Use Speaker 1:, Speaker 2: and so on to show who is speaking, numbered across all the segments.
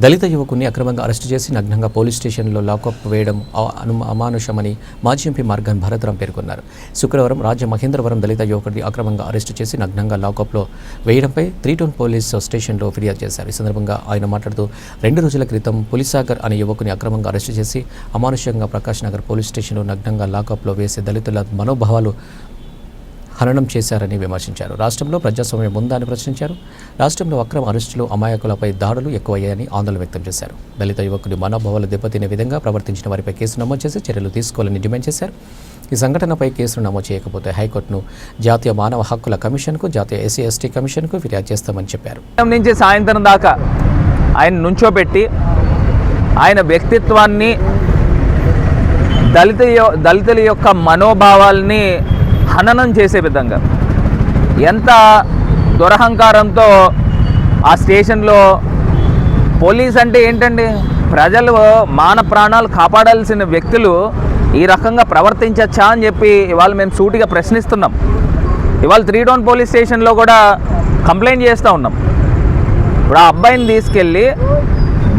Speaker 1: దళిత యువకుని అక్రమంగా అరెస్టు చేసి నగ్నంగా పోలీస్ స్టేషన్లో లాకప్ వేయడం అను- అమానుషమని మాజీ ఎంపీ మార్గన్ భరతరాం పేర్కొన్నారు. శుక్రవారం రాజ్య మహేంద్రవరం దళిత యువకుడిని అక్రమంగా అరెస్టు చేసి నగ్నంగా లాకప్లో వేయడంపై త్రీ టౌన్ పోలీస్ స్టేషన్లో ఫిర్యాదు చేశారు. ఈ సందర్భంగా ఆయన మాట్లాడుతూ రెండు రోజుల క్రితం పులిసాగర్ అనే యువకుని అక్రమంగా అరెస్టు చేసి అమానుష్యంగా ప్రకాష్ నగర్ పోలీస్ స్టేషన్లో నగ్నంగా లాకప్లో వేసే దళితుల మనోభావాలు హననం చేశారని విమర్శించారు. రాష్ట్రంలో ప్రజాస్వామ్యం ఉందా అని ప్రశ్నించారు. రాష్ట్రంలో అక్రమ అరెస్టులు అమాయకులపై దాడులు ఎక్కువయ్యాయని ఆందోళన వ్యక్తం చేశారు. దళిత యువకుడి మనోభావాలు దెబ్బతినే విధంగా ప్రవర్తించిన వారిపై కేసు నమోదు చేసి చర్యలు తీసుకోవాలని డిమాండ్ చేశారు. ఈ సంఘటనపై కేసును నమోదు చేయకపోతే హైకోర్టును జాతీయ మానవ హక్కుల కమిషన్కు జాతీయ ఎస్సీ ఎస్టీ కమిషన్కు ఫిర్యాదు చేస్తామని చెప్పారు.
Speaker 2: నుంచి సాయంత్రం దాకా ఆయన నుంచోబెట్టి ఆయన వ్యక్తిత్వాన్ని దళిత దళితుల యొక్క మనోభావాల్ని హననం చేసే విధంగా. ఎంత దురహంకారంతో ఆ స్టేషన్లో పోలీస్ అంటే ఏంటండి? ప్రజలు మాన ప్రాణాలు కాపాడాల్సిన వ్యక్తులు ఈ రకంగా ప్రవర్తించచ్చా అని చెప్పి ఇవాళ మేము సూటిగా ప్రశ్నిస్తున్నాం. ఇవాళ త్రీ టౌన్ పోలీస్ స్టేషన్లో కూడా కంప్లైంట్ చేస్తూ ఉన్నాం. ఇప్పుడు ఆ అబ్బాయిని తీసుకెళ్ళి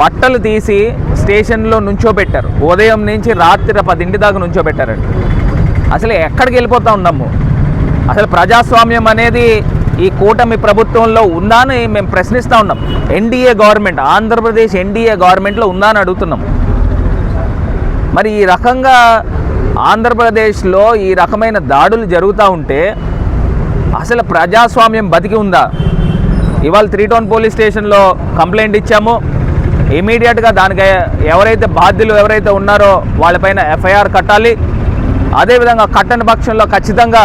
Speaker 2: బట్టలు తీసి స్టేషన్లో నుంచోబెట్టారు. ఉదయం నుంచి రాత్రి పదింటి దాకా నుంచోబెట్టారండి. అసలు ఎక్కడికి వెళ్ళిపోతూ ఉన్నాము? అసలు ప్రజాస్వామ్యం అనేది ఈ కూటమి ప్రభుత్వంలో ఉందా అని మేము ప్రశ్నిస్తూ ఉన్నాం. ఎన్డీఏ గవర్నమెంట్ ఆంధ్రప్రదేశ్ ఎన్డీఏ గవర్నమెంట్లో ఉందా అని అడుగుతున్నాం. మరి ఈ రకంగా ఆంధ్రప్రదేశ్లో ఈ రకమైన దాడులు జరుగుతూ ఉంటే అసలు ప్రజాస్వామ్యం బతికి ఉందా? ఇవాళ త్రీ టౌన్ పోలీస్ స్టేషన్లో కంప్లైంట్ ఇచ్చాము. ఇమీడియట్గా దానికి ఎవరైతే బాధ్యులు ఎవరైతే ఉన్నారో వాళ్ళపైన ఎఫ్ఐఆర్ కట్టాలి. అదేవిధంగా కట్టని పక్షంలో ఖచ్చితంగా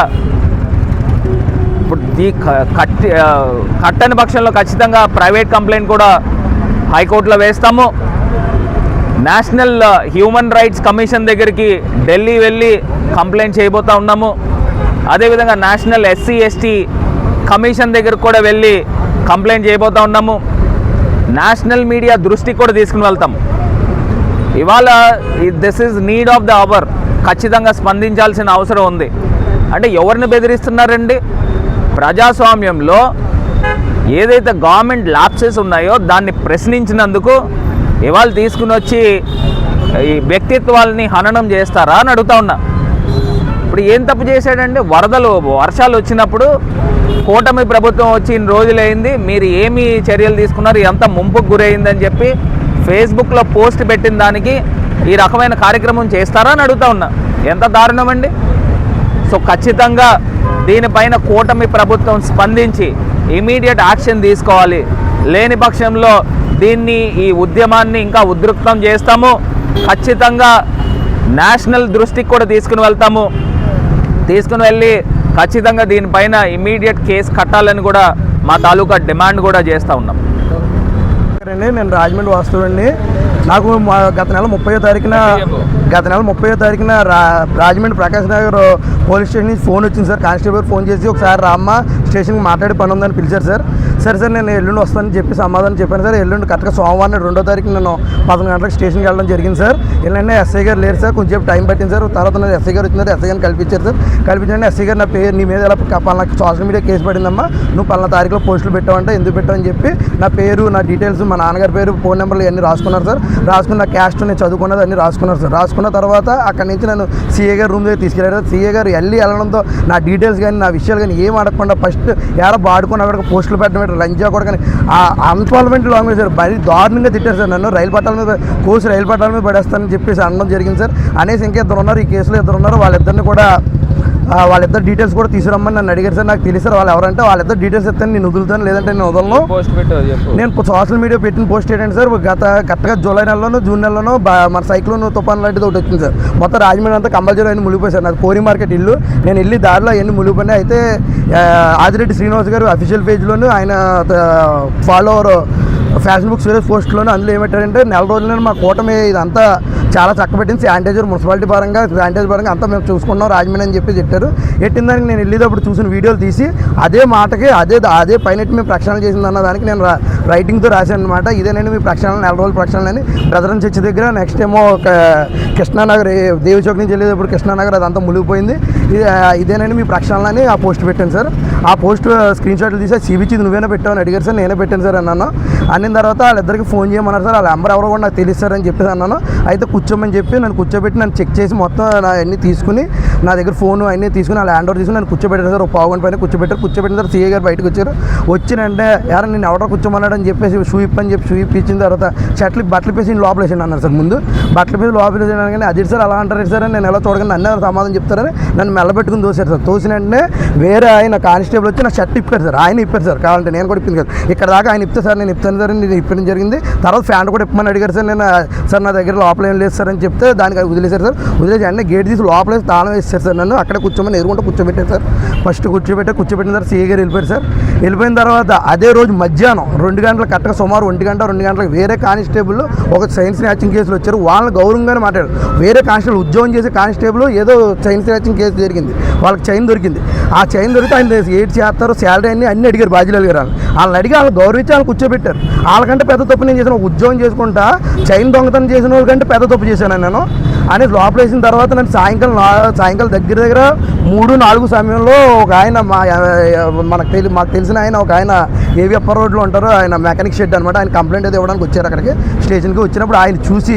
Speaker 2: ఇప్పుడు ఈ కట్టి కట్టని పక్షంలో ఖచ్చితంగా ప్రైవేట్ కంప్లైంట్ కూడా హైకోర్టులో వేస్తాము. నేషనల్ హ్యూమన్ రైట్స్ కమిషన్ దగ్గరికి ఢిల్లీ వెళ్ళి కంప్లైంట్ చేయబోతా ఉన్నాము. అదేవిధంగా నేషనల్ ఎస్సీ ఎస్టీ కమిషన్ దగ్గరకు కూడా వెళ్ళి కంప్లైంట్ చేయబోతా ఉన్నాము. నేషనల్ మీడియా దృష్టికి కూడా తీసుకుని వెళ్తాం. ఇవాళ this is need of the hour ఖచ్చితంగా స్పందించాల్సిన అవసరం ఉంది. అంటే ఎవరిని బెదిరిస్తున్నారండి? ప్రజాస్వామ్యంలో ఏదైతే గవర్నమెంట్ ల్యాప్సెస్ ఉన్నాయో దాన్ని ప్రశ్నించినందుకు ఇవాళ తీసుకుని వచ్చి ఈ వ్యక్తిత్వాలని హననం చేస్తారా అని అడుగుతా ఉన్నా. ఇప్పుడు ఏం తప్పు చేశాడంటే వరదలు వర్షాలు వచ్చినప్పుడు కూటమి ప్రభుత్వం వచ్చి ఇన్ని రోజులైంది మీరు ఏమి చర్యలు తీసుకున్నారు ఎంత ముంపుకు గురైందని చెప్పి ఫేస్బుక్లో పోస్ట్ పెట్టిన దానికి ఈ రకమైన కార్యక్రమం చేస్తారా అని అడుగుతా ఉన్నా. ఎంత దారుణం అండి? సో ఖచ్చితంగా దీనిపైన కూటమి ప్రభుత్వం స్పందించి ఇమీడియట్ యాక్షన్ తీసుకోవాలి. లేని పక్షంలో దీన్ని ఈ ఉద్యమాన్ని ఇంకా ఉద్రిక్తం చేస్తాము. ఖచ్చితంగా నేషనల్ దృష్టికి కూడా తీసుకుని వెళ్తాము. తీసుకుని వెళ్ళి ఖచ్చితంగా దీనిపైన ఇమీడియట్ కేసు కట్టాలని కూడా మా తాలూకా డిమాండ్ కూడా చేస్తూ ఉన్నాం.
Speaker 3: నేను రాజమండ్రి వాస్తవండి నాకు మా గత నెల ముప్పై తారీఖున గత నెల ముప్పై తారీఖున రా రాజమండ్రి ప్రకాశ్ నగర్ పోలీస్ స్టేషన్ నుంచి ఫోన్ వచ్చింది సార్. కానిస్టేబుల్ ఫోన్ చేసి ఒకసారి రామ్మ స్టేషన్కి మాట్లాడి పని ఉందని పిలిచారు సార్. సరే సార్ నేను ఎల్లుండి వస్తానని చెప్పి సమాధానం చెప్పాను సార్. ఎల్లుండి కరెక్ట్గా సోమవారం రెండో తారీఖు నేను పదకొండు గంటలకు స్టేషన్కి వెళ్ళడం జరిగింది సార్. వెళ్ళండి ఎస్ఐ గారు లేరు సార్. కొంచెం టైం పట్టింది సార్. తర్వాత నేను ఎస్ఐ గారు వచ్చినారు ఎస్ఐ గారిని కల్పించారు సార్. కల్పించండి ఎస్ఐ గారు నా పేరు నీ మీద ఎలా పలానా సోషల్ మీడియా కేసు పడిందమ్మా. నువ్వు పలానా తారీఖులో పోస్టులు పెట్టావంటే ఎందుకు పెట్టావని చెప్పి నా పేరు నా డీటెయిల్స్ మా నాన్నగారి పేరు ఫోన్ నెంబర్లు ఇవన్నీ రాసుకున్నారు సార్. రాసుకున్న క్యాస్ట్ నేను చదువుకున్నది అన్ని రాసుకున్నారు సార్. రాసుకున్న తర్వాత అక్కడి నుంచి నేను సీఏ గారు రూమ్ దగ్గర తీసుకెళ్ళారు సీఏ గారు వెళ్ళి వెళ్ళడంతో నా డీటెయిల్స్ కానీ నా విషయాలు కానీ ఏం అడగకుండా ఫస్ట్ ఎలా బాడుకొని అక్కడ పోస్టులు పెట్టడం లంచా కూడా కానీ ఆ అన్పార్లమెంట్ లాంగ్వేజ్ సార్. మరీ దారుణంగా తిట్టారు సార్ నన్ను. రైలు పట్టాల మీద కోసి రైలు పట్టాల మీద పడేస్తానని చెప్పేసి అనడం జరిగింది సార్. అనేసి ఇంకా ఇద్దరు ఉన్నారు ఈ కేసులో ఇద్దరు ఉన్నారు. వాళ్ళిద్దరిని కూడా వాళ్ళిద్దరు డీటెయిల్స్ కూడా తీసుకురమ్మని నన్ను అడిగారు సార్. నాకు తెలిసారు వాళ్ళు ఎవరంటే వాళ్ళిద్దరు డీటెయిల్స్ ఇస్తాను. నేను వదులుతాను లేదంటే నేను వదలను. నేను సోషల్ మీడియా పెట్టిన పోస్ట్ ఏంటంటే సార్ గత కరెక్ట్గా జూలై నెలలోనూ జూన్ నెలలోనూ మన సైక్లోన్ తుఫాన్ లాంటిది ఒకటి వచ్చింది సార్. మొత్తం రాజమండ్రి అంతా కంపల్సరీ అన్ని మునిగిపోయి సార్. నాకు కోరి మార్కెట్ ఇల్లు. నేను వెళ్ళి దారిలో అవన్నీ మునిగిపోయినాయి. అయితే ఆదిరెడ్డి శ్రీనివాస్ గారు అఫీషియల్ పేజ్లోను ఆయన ఫాలోవర్ ఫ్యాషన్ బుక్ సీరియస్ పోస్ట్లోను అందులో ఏమంటారంటే నెల రోజులైనా మా కూటమి ఇదంతా చాలా చక్కబెట్టింది. శానిటైజర్ మున్సిపాలిటీ పరంగా శానిటైజర్ పరంగా అంతా మేము చూసుకున్నాం రాజమండ్రి అని చెప్పి చెప్పారు. ఎట్టిన దానికి నేను వెళ్ళేటప్పుడు చూసిన వీడియోలు తీసి అదే మాటకి అదే అదే పైన మేము ప్రక్షాళన చేసిందన్న దానికి నేను రైటింగ్తో రాశాను అనమాట ఇదేనండి మీ ప్రక్షాళన నెల రోజుల ప్రక్షాళన అని బ్రదరన్ చర్చి దగ్గర నెక్స్ట్ ఏమో ఒక కృష్ణానగర్ దేవి చౌక్ నుంచి వెళ్ళేటప్పుడు కృష్ణానగర్ అదంతా మునిగిపోయింది. ఇది ఇదేనండి మీ ప్రక్షాళన అని ఆ పోస్ట్ పెట్టాను సార్. ఆ పోస్ట్ స్క్రీన్ షాట్లు తీసి సిబిచి నువ్వేనా పెట్టావు? అడిగారు సార్. నేనే పెట్టాను సార్ అన్నాను. అన్న తర్వాత వాళ్ళిద్దరికి ఫోన్ చేయమన్నారు సార్. వాళ్ళ నెంబర్ ఎవరో కూడా నాకు తెలుసు సార్ అని చెప్పేసి అన్నాను. అయితే కూర్చోమని చెప్పి నన్ను కూర్చోబెట్టి నన్ను చెక్ చేసి మొత్తం నా అన్ని తీసుకుని నా దగ్గర ఫోన్ అన్నీ తీసుకుని వాళ్ళ హ్యాండ్ ఓవర్ తీసుకుని నన్ను కూర్చోబెట్టారు సార్. ఒక పావు గంట పైన కూర్చోబెట్టారు. కూర్చోబెట్టిన తర్వాత సీఏ గారు బయటకు వచ్చారు. వచ్చినంటే ఎవరైనా నేను ఎవరో కూర్చోమన్నాడు అని చెప్పేసి షూ ఇప్పని చెప్పి షూ ఇప్పించిన తర్వాత షర్ట్లు బట్టలు పేసి లోపల వేసాను అన్నారు సార్ ముందు. బట్టలు పేసి లోపల వేసాను కానీ అది సార్ అలా అంటారు సార్? నేను ఎలా చూడగానే నన్ను సమాధానం చెప్తారని నన్ను మెల్లబెట్టుకుని తోసారు సార్. తోసిన వెంటనే వేరే ఆయన కానిస్టేబుల్ వచ్చి నా షర్ట్ ఇప్పారు సార్. ఆయన ఇప్పారు సార్. కావాలంటే నేను కూడా ఇప్పింది కదా ఇక్కడ దాకా ఆయన ఇప్తే సార్ నేను ఇప్తాను సార్ నేను ఇప్పడం జరిగింది. తర్వాత ఫ్యాంట్ కూడా ఇప్పమని అడిగారు సార్ నేను సార్ నా దగ్గర లోపల ఏం లేదు సార్ అని చెప్తే దానికి వదిలేశారు సార్. వదిలేసి వెంటనే గేట్ తీసి లోపల వేసి తాళం వేసారు సార్ నన్ను. అక్కడ కూర్చోమని ఎదురుకుంటూ కూర్చోబెట్టారు సార్. ఫస్ట్ కూర్చోబెట్టారు కూర్చోబెట్టిన తర్వాత సీఏ గారు వెళ్ళిపోయారు సార్. వెళ్ళిపోయిన తర్వాత అదే రోజు మధ్యాహ్నం రెండు గంటల కరెక్ట్గా సుమారు ఒంటి గంట రెండు గంటలకు వేరే కానిస్టేబుల్ ఒక సైన్స్ న్యాచింగ్ కేసులు వచ్చారు. వాళ్ళని గౌరవంగానే మాట్లాడారు. వేరే కానిస్టేబుల్ ఉద్యోగం చేసే కానిస్టేబుల్ ఏదో సైన్స్ న్యాచింగ్ కేసు జరిగింది. వాళ్ళకి చైన్ దొరికింది. ఆ చైన్ దొరికితే ఆయన ఏడ్ చేస్తారు శాలరీ అన్ని అన్ని అడిగారు బాజీలాల్ గారు వాళ్ళని అడిగి వాళ్ళు గౌరవించి వాళ్ళు కూర్చోబెట్టారు. వాళ్ళకంటే పెద్ద తప్పు నేను చేసిన ఉద్యోగం చేసుకుంటా చైన్ దొంగతనం చేసిన వాళ్ళకంటే పెద్ద తప్పు చేశాను నేను. అనేది లోపల వేసిన తర్వాత నేను సాయంకాలం సాయంకాలం దగ్గర దగ్గర మూడు నాలుగు సమయంలో ఒక ఆయన మా మనకు తెలి మాకు తెలిసిన ఆయన ఒక ఆయన ఏవిఎప్ప రోడ్లో ఉంటారు ఆయన మెకానిక్ షెడ్ అనమాట ఆయన కంప్లైంట్ అయితే ఇవ్వడానికి వచ్చారు అక్కడికి. స్టేషన్కి వచ్చినప్పుడు ఆయన చూసి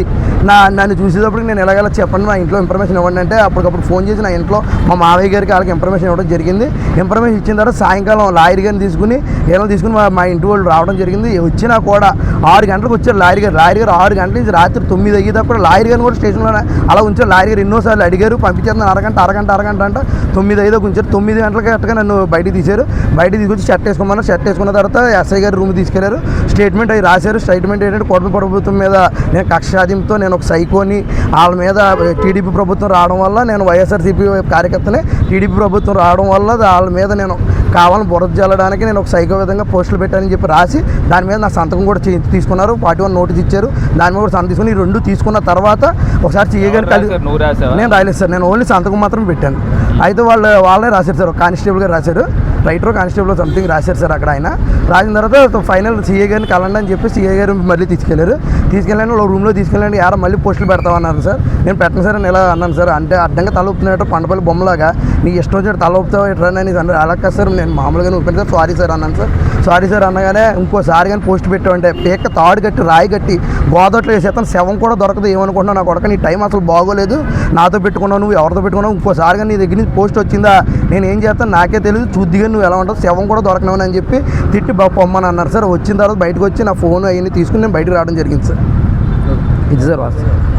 Speaker 3: నా నన్ను చూసేటప్పుడు నేను ఎలాగెలా చెప్పండి మా ఇంట్లో ఇన్ఫర్మేషన్ ఇవ్వండి అంటే అప్పటికప్పుడు ఫోన్ చేసి నా ఇంట్లో మా మావయ్య గారికి వాళ్ళకి ఇన్ఫర్మేషన్ ఇవ్వడం జరిగింది. ఇన్ఫర్మేషన్ ఇచ్చిన తర్వాత సాయంకాలం లాయర్ గారిని తీసుకుని ఏమైనా తీసుకుని మా మా ఇంటి వాళ్ళు రావడం జరిగింది. వచ్చినా కూడా ఆరు గంటలకు వచ్చారు లాయర్ గారు. లాయర్ గారు ఆరు గంటల నుంచి రాత్రి తొమ్మిది అయ్యేటప్పుడు లాయర్ గారిని కూడా స్టేషన్లో అలా ఉంచారు. లాయర్ గారు ఎన్నోసార్లు అడిగారు పంపించేది అరగంట అరగంట అరగంట అంట తొమ్మిది ఐదో ఉంచారు. తొమ్మిది గంటలకి అట్టగా నన్ను బయటికి తీశారు. బయటికి తీసుకొచ్చి షర్ట్ వేసుకోమన్నారు షర్ట్ వేసుకున్న తర్వాత ఎస్ఐ గారు రూమ్ తీసుకెళ్ళారు. స్టేట్మెంట్ అవి రాశారు. స్టేట్మెంట్ ఏంటంటే కొడుకు ప్రభుత్వం మీద నేను కక్ష సాధింపుతో నేను ఒక సైకోని వాళ్ళ మీద టీడీపీ ప్రభుత్వం రావడం వల్ల నేను వైఎస్ఆర్సీపీ కార్యకర్తని టీడీపీ ప్రభుత్వం రావడం వల్ల వాళ్ళ మీద నేను కావాలని బురద జల్లడానికి నేను ఒక సైకో విధంగా పోస్టులు పెట్టానని చెప్పి రాసి దాని మీద నా సంతకం కూడా తీసుకున్నారు. పార్టీ వన్ నోటీస్ ఇచ్చారు. దాని మీద కూడా సంతకం తీసుకుని ఈ రెండు తీసుకున్న తర్వాత ఒకసారి గారు కలిసి? నేను రాయలేదు సార్. నేను ఓన్లీ సంతకం మాత్రం పెట్టాను. అయితే వాళ్ళు వాళ్ళే రాశారు సార్. కానిస్టేబుల్ గారు రాశారు. రైటర్ కానిస్టేబుల్ సంథింగ్ రాశారు సార్ అక్కడ ఆయన. రాసిన తర్వాత ఫైనల్ సీఏ గారిని కలండి అని చెప్పి సీఏ గారు మళ్ళీ తీసుకెళ్ళారు. తీసుకెళ్ళండి రూమ్లో తీసుకెళ్ళండి యార మళ్ళీ పోస్టులు పెడతామన్నారు సార్. నేను పెట్టను సార్ అని ఇలా అన్నాను సార్. అంటే అడ్డంగా తల ఊపుతున్నట్టు పండపల్లి బొమ్మలాగా నీ ఇష్టం వచ్చినట్టు తల ఊపుతావు? ఎట్రా అని అన్నారు అలా కాదు సార్. నేను మామూలుగా ఊపాను సార్ సారీ సార్ అన్నాను సార్. సారీ సార్ అనగానే ఇంకోసారి కానీ పోస్ట్ పెట్టామంటే పేక తాడు కట్టి రాయి కట్టి గోదట్లో వేసేస్తాను శవం కూడా దొరకదు. ఏమనుకుంటున్నావు? నా కొడక నీ టైం అసలు బాగోలేదు. నాతో పెట్టుకున్నావు నువ్వు ఎవరితో పెట్టుకున్నావు? ఇంకోసారి కానీ నీ దగ్గర నుంచి పోస్ట్ వచ్చిందా? నేను ఏం చేస్తాను? నాకే తెలియదు చూద్దిగా నువ్వు ఎలా ఉంటావు? శవం కూడా దొరకనవని అని చెప్పి తిట్టి పొమ్మని అన్నారు. సార్ వచ్చిన తర్వాత బయటకు వచ్చి నా ఫోన్ అవన్నీ తీసుకుని నేను బయటకు రావడం జరిగింది సార్. ఇది సార్ వాస్తవం.